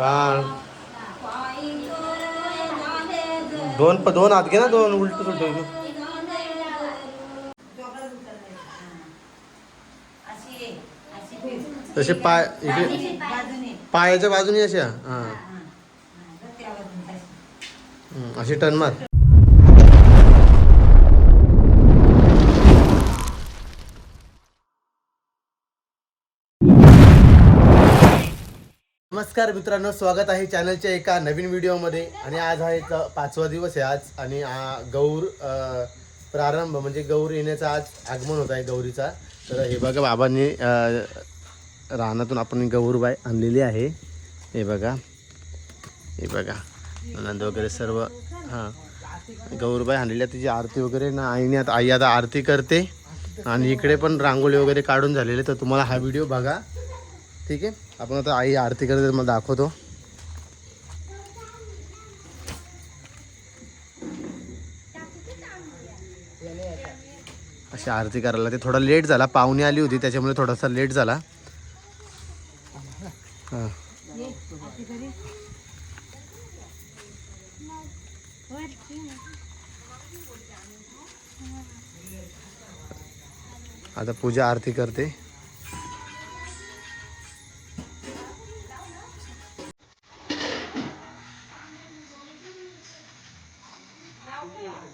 हा. दोन प- दोन आत घे ना दोन उलट सुलट तसे पाय इकडे पायाच्या बाजूने अशा हा. अशी टर्न मार. नमस्कार मित्रांनो स्वागत आहे चॅनलच्या एका नवीन व्हिडिओमध्ये. आणि आज आहे एक पाचवा दिवस आहे आज. आणि गौर प्रारंभ म्हणजे गौर येण्याचा आज आगमन होत आहे गौरीचा. तर हे बघा बाबांनी रानातून आपण गौरबाई आणलेली आहे. हे बघा. हे बघा. आनंद वगैरे सर्व हां. गौरबाई आणलेली आहे. तिची आरती वगैरे ना आईने आता आई आता आरती करते. आणि इकडे पण रांगोळी वगैरे काढून झालेली तर तुम्हाला हा व्हिडिओ बघा. ठीक आहे. आपण आता आई आरती करते तुम्हाला दाखवतो. अशी आरती करायला ते थोडा लेट झाला. पाहुणे आली होती त्याच्यामुळे थोडासा लेट झाला. हां. आता पूजा आरती करते.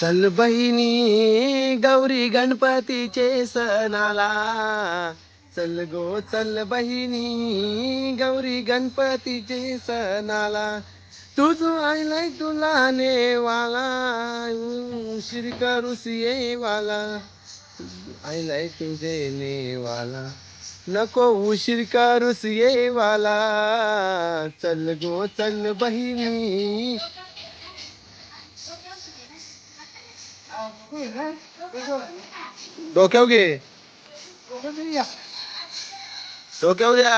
चल बहिणी गौरी गणपतीचे सणाला. चल गो चल बहिणी गौरी गणपतीचे सणाला. तुझ आईलाय तुला नेवाला उशीर करूस येवाला. आईलाय तुझे नेवाला. नको उशीर करूस येवाला चल गो चल बहिणी डोक्याव घे. डोक्याव द्या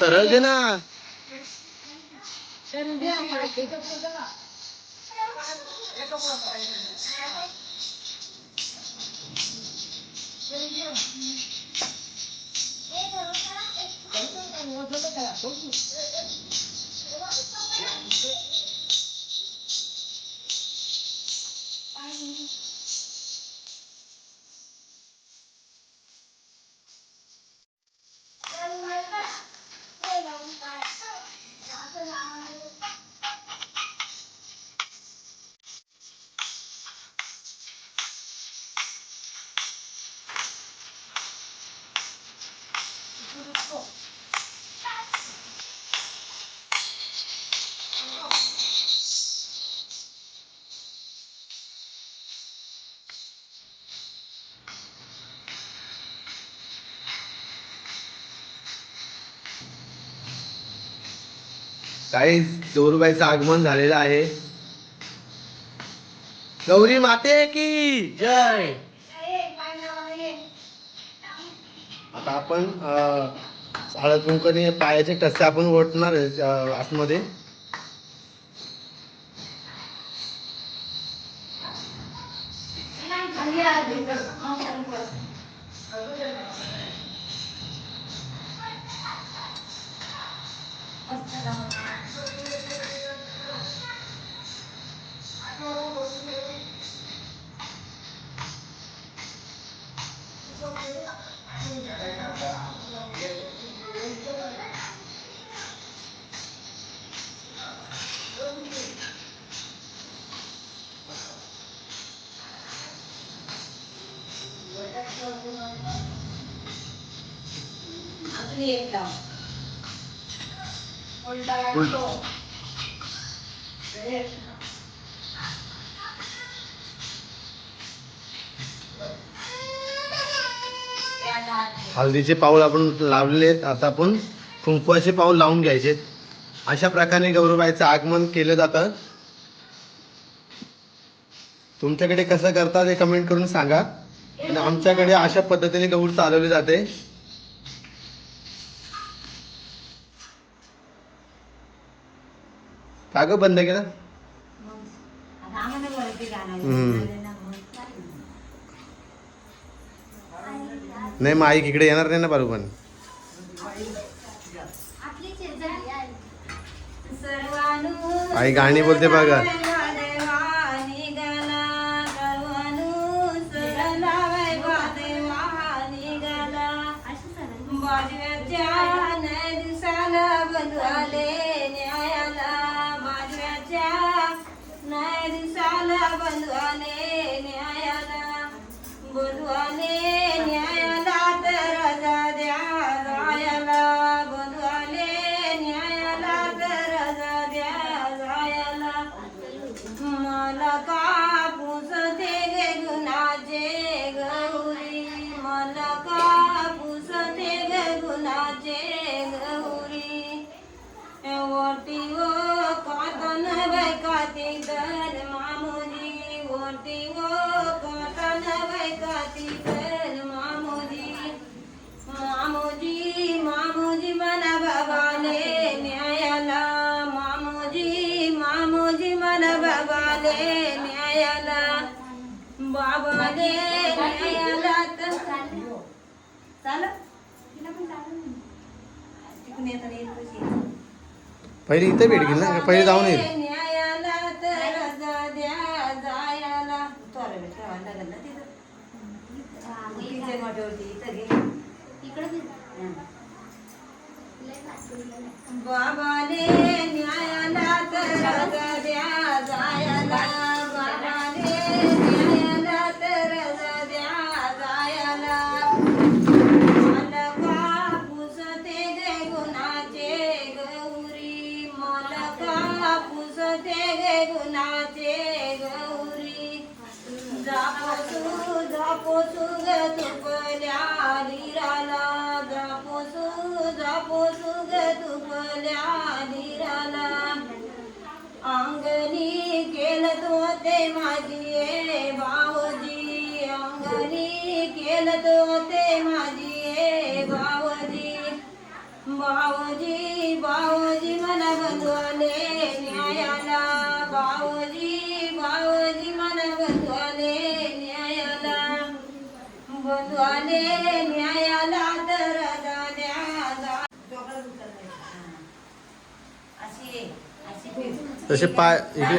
सरळ दे ना. お父さんにお届け。काही गौरबाईचं आगमन झालेलं आहे. गौरी माते की जय. आता आपण अं, हळद कुंकणी पायाचे टस्से आपण ओढणार आतमध्ये. Aprieta. Voltar al sol. हळदीचे पाऊल आपण लावलेले आहेत आता आपण कुंकवाचे पाऊल लावून घ्यायचे. अशा प्रकारे गौरवाईचं आगमन केलं जातं. तुमच्याकडे कसं करतात हे कमेंट करून सांगा. आणि आमच्याकडे अशा पद्धतीने गौर चालवली जाते. का ग बंद केलं. नाही मग आई इकडे येणार नाही ना बारू पण? आई गाणी बोलते बघा. बंधुआने चाल. तिकडून येताना येत कशी पहिले इथे भेट गेली ना? पहिले जाऊन येईल न्यायाला तर रजा द्या जायला. थोडा वेळ ठेवायला लागेल ना तिथं. मोठ्यावरती इथं घे. बाबाने जापोसू जापोसू तुपल्या निराला अंगणी केलं तो ते माझी ए भावजी अंगणी केलं तो ते माझी ए भावजी भावजी भावजी मला बंधुआले तसे पाय इकडे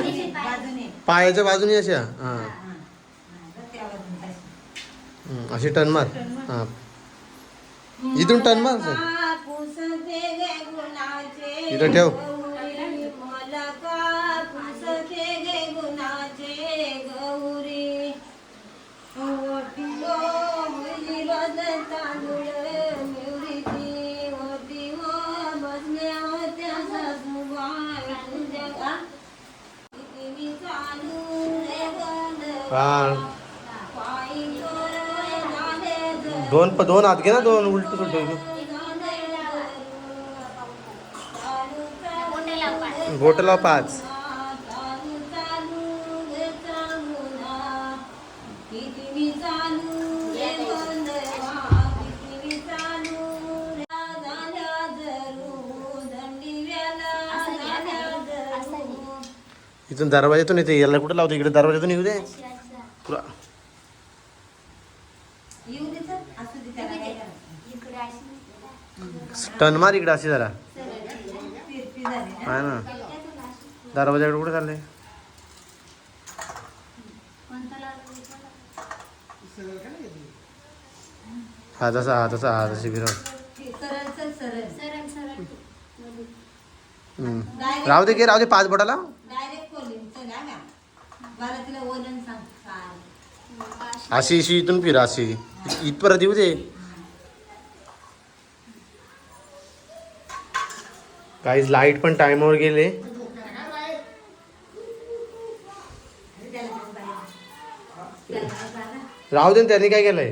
पायाच्या बाजूने अशा हां हा, अशी. टन मार हां इथून टन मार सर. इथं ठेव. हा. दोन प दोन हात घे ना दोन उलट सुलट गोटला पाच. इथून दरवाजातून येते याला कुठं लावते? इकडे दरवाजातून येऊ दे. तुला टन मार इकडे अशी जरा. आहे ना दरवाजाकडे कुठे चालले हा तसा हा तसा हा तशी फिरव. राहू दे की राहू दे पाच बोटाला. मला तिला ओलन सांग. चाल अशी अशी इथून फिर अशी इथपर्यंत येऊ दे. काहीच लाइट पण टाइमवर गेले. राहू दे त्यांनी काय केलंय?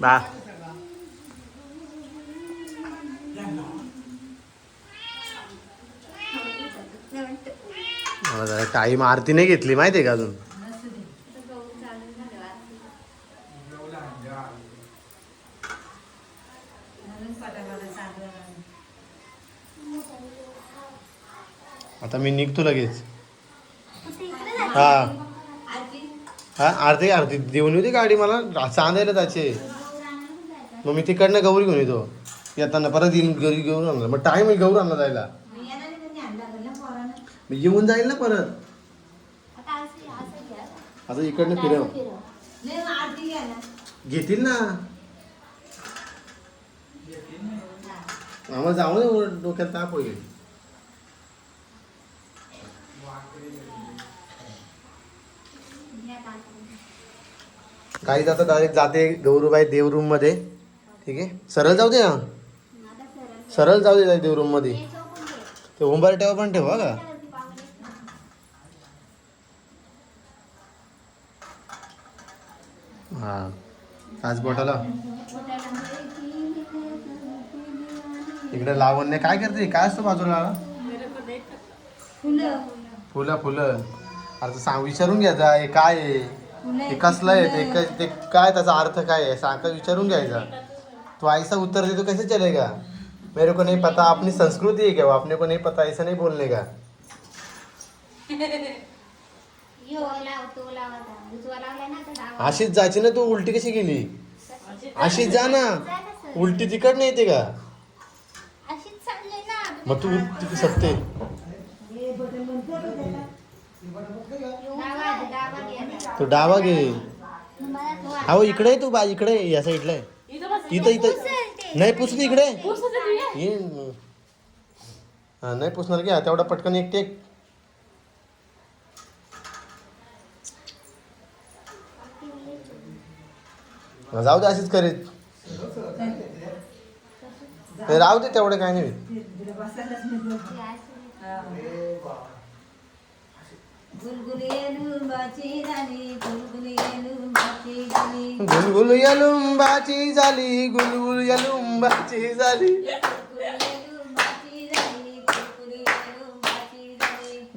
बा. मला जरा टाईम आरती नाही घेतली माहिती आहे का अजून? आता मी निघतो लगेच. हा. हा आरती आरती. देऊन येऊ दे गाडी मला? चांदायला जायचे. मग मी तिकडनं गौरी घेऊन येतो. येताना परत येईन गरी घेऊन आणणार. मग टाईम आहे गौर आणला जायला. येऊन जाईल ना परत. आता इकडनं फिरव. घेतील ना. आम्हाला जाऊ दे डोक्यात ताप होईल. काही आता डायरेक्ट जाते गौरूबाई देवरूममध्ये. ठीक आहे? सरळ जाऊ दे ना. सरळ जाऊ दे देवरूममध्ये. ते उंबरट्यावर पण ठेवा का? हा. आज बोटाला? इकडे लावण्य काय करते? काय असतं बाजूला? फुलं. फुलं अरे सांग विचारून घ्यायचा हे काय आहे? हे कसलं आहे? ते क- ते काय त्याचा अर्थ काय आहे? सांग विचारून घ्यायचा. तू ऐसा उत्तर दे तो कैसे चलेगा मेरे को नहीं पता अपनी संस्कृति है क्या वो अपने को नहीं पता ऐसा नहीं बोलने का? अशीच जायची ना तू? उलटी कशी गेली? अशीच जा ना. उलटी तिकड नाही येते का? मग तू उलटी सत्ते तू डावा घे. अहो इकडे आहे तू बा इकडे आहे, या साईडला आहे इथं इथं नाही पुसली इकडे. ये. हा नाही पुसणार घ्या तेवढा पटकन एक टेक जाऊ दे अशीच करीत. ते राहू दे तेवढं काय नाही. गुलगुल यलुंबाची झाली गुलगुल यलुंबाची झाली.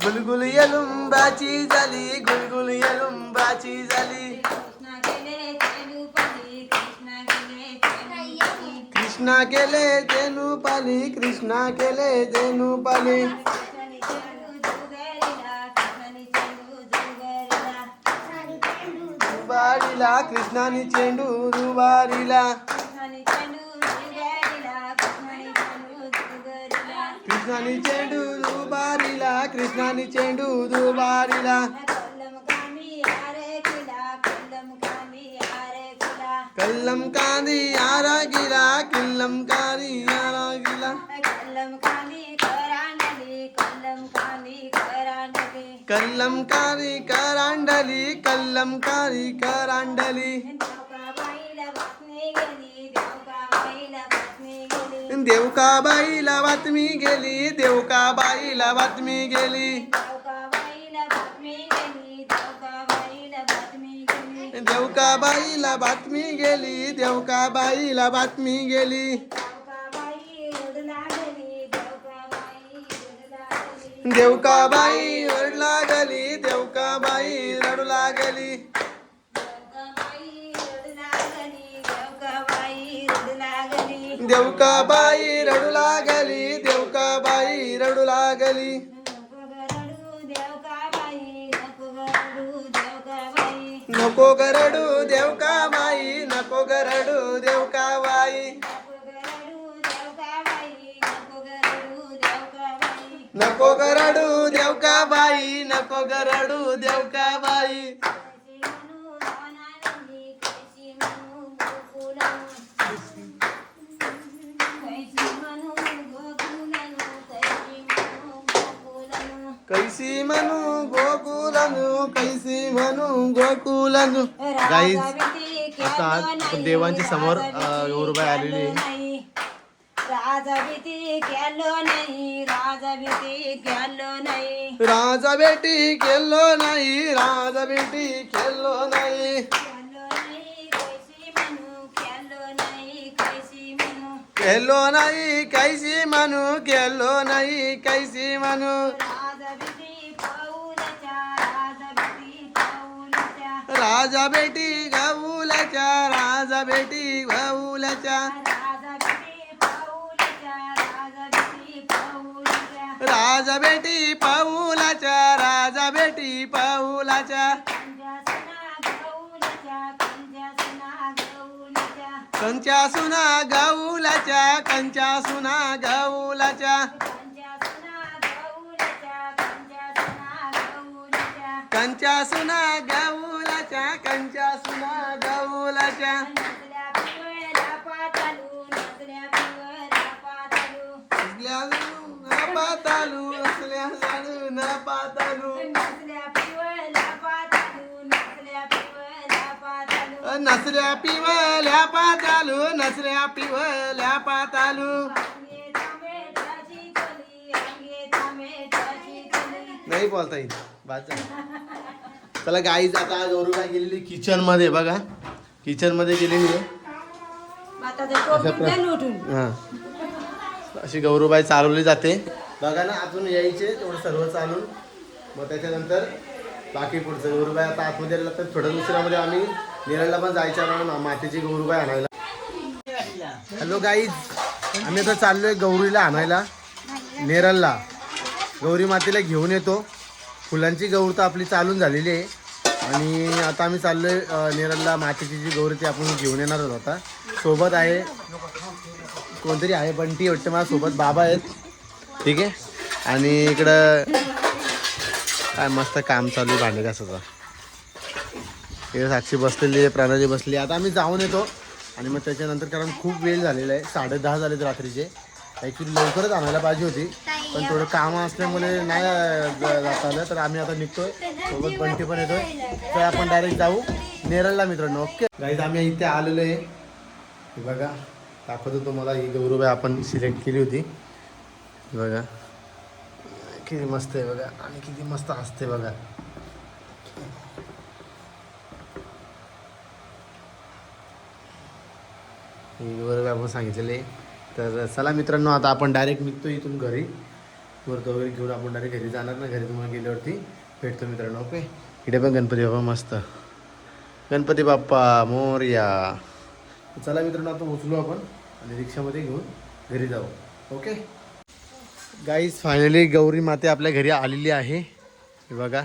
गुलगुल यलुंबाची झाली गुलगुल यलुंबाची झाली. కృష్ణ కెలే దేను పలి కృష్ణ కెలే కృష్ణకెలే జనుపలి రుబారిలా కృష్ణని చెండు రుబారిలా కృష్ణని చెండు రుబారిలా కృష్ణని చెండు రుబారిలా रुबारीला कृष्णानी चेंडू रुबारीला कल्लम कांदी आरा गिला किल्लम कांदी आरा गिला कल्लम कारी करांडली कल्लम कारी करांडली. देवकाबाईला बातमी गेली देवकाबाईला बातमी गेली देवकाबाईला बातमी गेली. देवकाबाईला बातमी देवकाबाई रडू लागली देवकाबाई रडू लागली देवकाबाई रडू लागली देवकाबाई रडू लागली नको गरडू देवकाबाई नको गरडू देवकाबाई नको गरडू देवकाबाई नको गरडू देवकाबाई बाई. गोकुलनु कैसी म्हणू गोकुलनु गाईज आता आज देवांच्या समोर गौरबाई आलेली आहे राजा भीती केलो नाही राजा भीती केलो नाही राजा बेटी केलो नाही राजा बेटी केलो नाही केलो नाही कैसी म्हणू केलो केलो नाही कैसी म्हणू केलो नाही कैसी म्हणू राजबिटी पाऊलच्या राजबिटी पाऊलच्या राजा बेटी गौलाच्या राजा बेटी गौलाच्या. राजा बेटी पाऊलाच्या राजा बेटी पाऊलाच्या सुना गौलच्या कंच्या सुना गौलाच्या. कंजा सुना गौलच्या कंच्या सुना गौलाच्या कंच्या सुना गौलाच्या नसल्या पिवळ्या पातालू नसल्या पिवळ्या पातालू असल्या न पातालू असल्या जाणू न पातालू नसल्या पिवळ्या पातालू नसल्या पातालू. नसल्या पिवल्या पातालू नसल्या पिवल्या पातालू. नाही बोलता येईल झालं. चला गाईज आता गौरवबाई गेलेली किचनमध्ये बघा. किचनमध्ये गेलेली आहे. हा. अशी गौरवबाई चालवली जाते. बघा ना आतून यायचे तेवढं सर्व चालून. मग त्याच्यानंतर बाकी पुढचं गौरवबाई आता आतमध्ये आलं तर थोड्या दुसऱ्यामध्ये आम्ही निरायला पण जायच्या म्हणून मातीची गौरवबाई आणायला. हॅलो गाईज आम्ही आता चाललोय गौरीला आणायला नेरलला गौरी मातेला घेऊन येतो. फुलांची गौर तर आपली चालून झालेली आहे. आणि आता आम्ही चाललोय आहे नेरलला मातीची जी गौरी ती आपण घेऊन येणार आहोत आता. सोबत आहे कोणतरी आहे बंटी वाटतं माझ्या सोबत बाबा आहेत. ठीक आहे? आणि इकडं काय मस्त काम चालू आहे भांडे घासाचं इकडे साक्षी बसलेली आहे प्राणाजी बसली आहे. आता आम्ही जाऊन येतो. आणि मग त्याच्यानंतर कारण खूप वेळ झालेला आहे साडे दहा झालेत रात्रीचे. ॲक्च्युली लवकरच आणायला पाहिजे होती. पण थोडं काम असल्यामुळे नाही जाता आलं. तर आम्ही आता निघतोय. सोबत बंटी पण येतोय. तर आपण डायरेक्ट जाऊ. नेरळला मित्रांनो ओके? गाईज आम्ही इथे आलेलो आहे. बघा दाखवतो तुम्हाला. ही गौरव आपण सिलेक्ट केली होती. बघा. किती मस्त आहे बघा. आणि किती मस्त असते बघा. ही आपण सांगितलेले. तर चला मित्रांनो आता आपण डायरेक्ट निघतो इथून घरी. वरतो वगैरे घेऊन आपण डायरेक्ट घरी जाणार ना. घरी तुम्हाला गेल्यावरती भेटतो मित्रांनो ओके इकडे पण गणपती बाप्पा मस्त. गणपती बाप्पा मोरया. चला मित्रांनो आता उचलू आपण आणि रिक्षामध्ये घेऊन घरी जाऊ ओके गाईज फायनली गौरी माते आपल्या घरी आलेली आहे. हे बघा.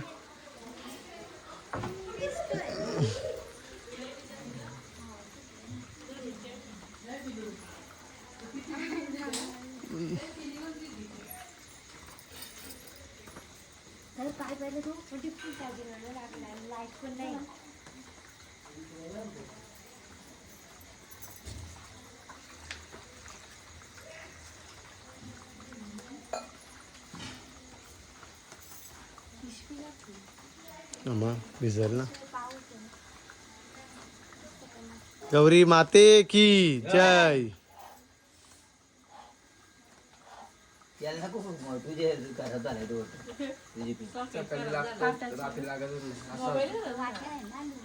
काय पाहिलं तू. म्हणजे लाइट पण नाही. मग भिजल ना गौरी माते की जय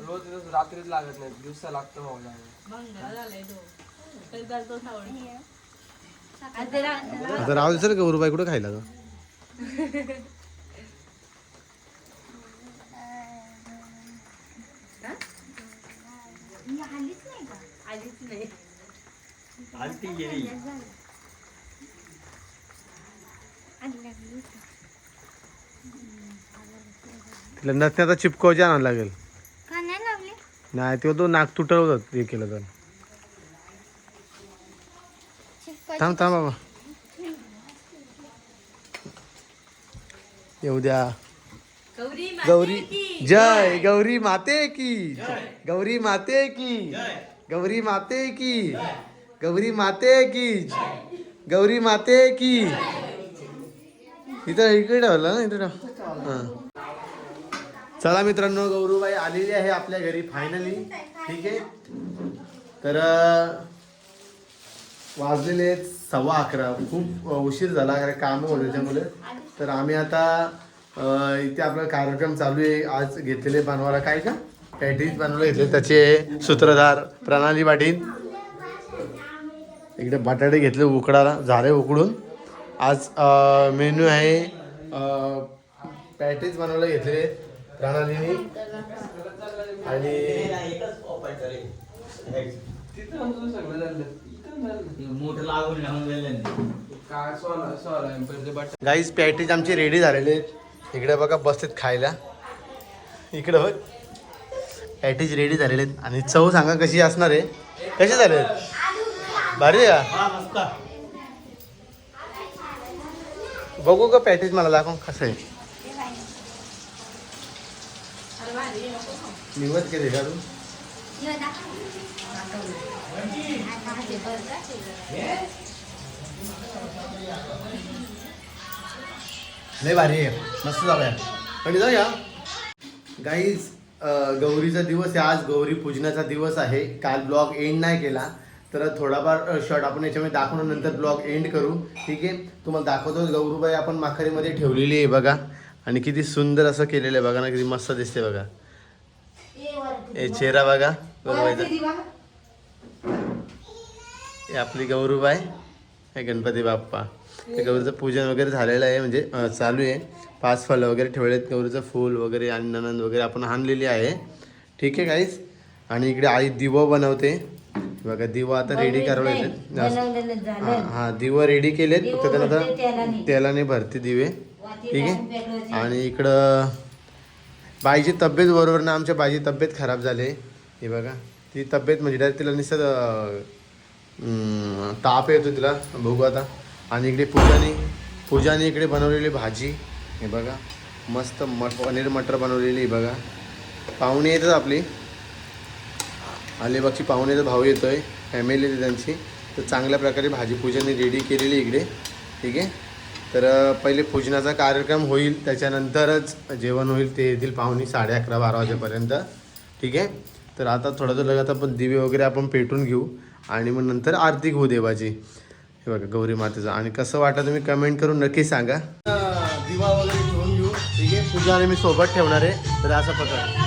रोज रोज रात्रीच लागत नाही दिवसा लागतं भाऊला आता राहू दे सर गौरबाई कुठं खायला ग आलीच नाही तिला नसण्याचा चिपकवजी आणावं लागेल. का नाही लावली? नाही तेव्हा तो नाक तुटवतात हे केलं तर. थांब थांब बाबा. येऊ द्या. गौरी गौरी. जय गौरी माते की. गौरी माते की. गौरी माते की. गौरी माते की. गौरी माते की. इथं इकडे ठेवलं ना इथे हां. चला मित्रांनो गौरूबाई आलेली आहे आपल्या घरी फायनली ठीक आहे? तर वाजलेले सव्वा अकरा. खूप उशीर झाला कारण कामं होते त्याच्यामुळे. तर आम्ही आता इथे आपला कार्यक्रम चालू आहे. आज घेतलेले बनवायला काय का? पॅटीज बनवायला घेतले. त्याचे सूत्रधार प्रणाली पाटील. इकडे बटाटे घेतले उकडाला झाले उकडून. आज मेन्यू आहे पॅटीज बनवायला घेतले प्रणालीने. आणि गाईज पॅटीज आमचे रेडी झालेले आहेत. इकडे बघा बसतात खायला. इकडे बघ. पॅटीज रेडी झालेले आहेत. आणि चव सांगा कशी असणार आहे. कसे झाले भारी का? बघू का पॅटीज मला दाखव कसं आहे. निवत केले का तू? लय भारी आहे. मस्त जाऊया पण जाऊया. गाईज गौरीचा दिवस आहे आज. गौरी पूजनाचा दिवस आहे. काल ब्लॉग एंड नाही केला. तर थोडाफार शॉर्ट आपण याच्यामध्ये दाखवून नंतर ब्लॉग एंड करू. ठीक आहे? तुम्हाला दाखवतो गौरूबाई आपण माखारीमध्ये ठेवलेली आहे बघा. आणि किती सुंदर असं केलेलं आहे. बघा ना किती मस्त दिसते बघा. हे चेहरा बघा. गौरूबाईचा. हे आपली गौरूबाई. हे गणपती बाप्पा. ते गौरीचं पूजन वगैरे झालेलं आहे म्हणजे चालू आहे. पाच फळं वगैरे ठेवलेत गौरीचं फूल वगैरे आणि ननंद वगैरे आपण आणलेली आहे. ठीक आहे काहीच आणि इकडे आई दिवं बनवते. बघा दिवा आता रेडी करावं बनवलेलं हा हा दिवं रेडी केलेत. फक्त तेलाने. आता तेलाने भरते दिवे. ठीक आहे. आणि इकडं बाईची तब्येत बरोबर ना आमच्या बाईची तब्येत खराब झाली. हे बघा ती तब्येत म्हणजे डायरेक्ट तिला नुसतं ताप येतो तिला. बघू आता. आणि इकडे पूजाने पूजाने इकडे बनवलेली भाजी. हे बघा मस्त मट पनीर मटर बनवलेली आहे बघा. पाहुणे येतात आपली. अलिबागची पाहुणे तर भाऊ येतोय फॅमिली येते त्यांची. तर चांगल्या प्रकारे भाजी पूजाने रेडी केलेली इकडे. ठीक आहे? तर पहिले पूजनाचा कार्यक्रम होईल त्याच्यानंतरच जेवण होईल ते येतील पाहुणे साडे अकरा बारा वाजेपर्यंत. ठीक आहे? तर आता थोडं थोडं लगत आपण दिवे वगैरे आपण पेटून घेऊ. आणि मग नंतर आरती घेऊ देवाची. हे बघा गौरी मातेचं. आणि कसं वाटलं तुम्ही कमेंट करून नक्की सांगा. दिवा वगैरे ठेवून घेऊ ठीक आहे? पूजा आणि मी सोबत ठेवणार आहे. तर असं पकड.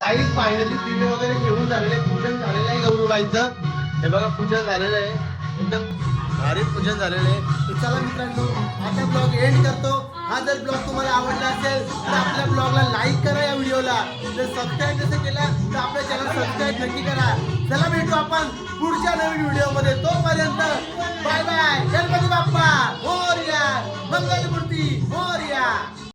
काही फायनली दिवे वगैरे घेऊन झालेले पूजन झालेलं आहे गौरवाईचं हे बघा पूजन झालेलं आहे. एकदम भारी पूजन झालेलं आहे. तर चला मित्रांनो आता ब्लॉग एंड करतो. हा जर ब्लॉग तुम्हाला आवडला असेल तर आपल्या ब्लॉगला लाईक करा या व्हिडिओला. जर सबस्क्राईब जसं केला तर आपल्या चॅनल सबस्क्राईब नक्की करा. चला भेटू आपण पुढच्या नवीन व्हिडिओमध्ये. तोपर्यंत बाय बाय गणपती बाप्पा. हो मोर्या मंगलमूर्ती. हो मोर्या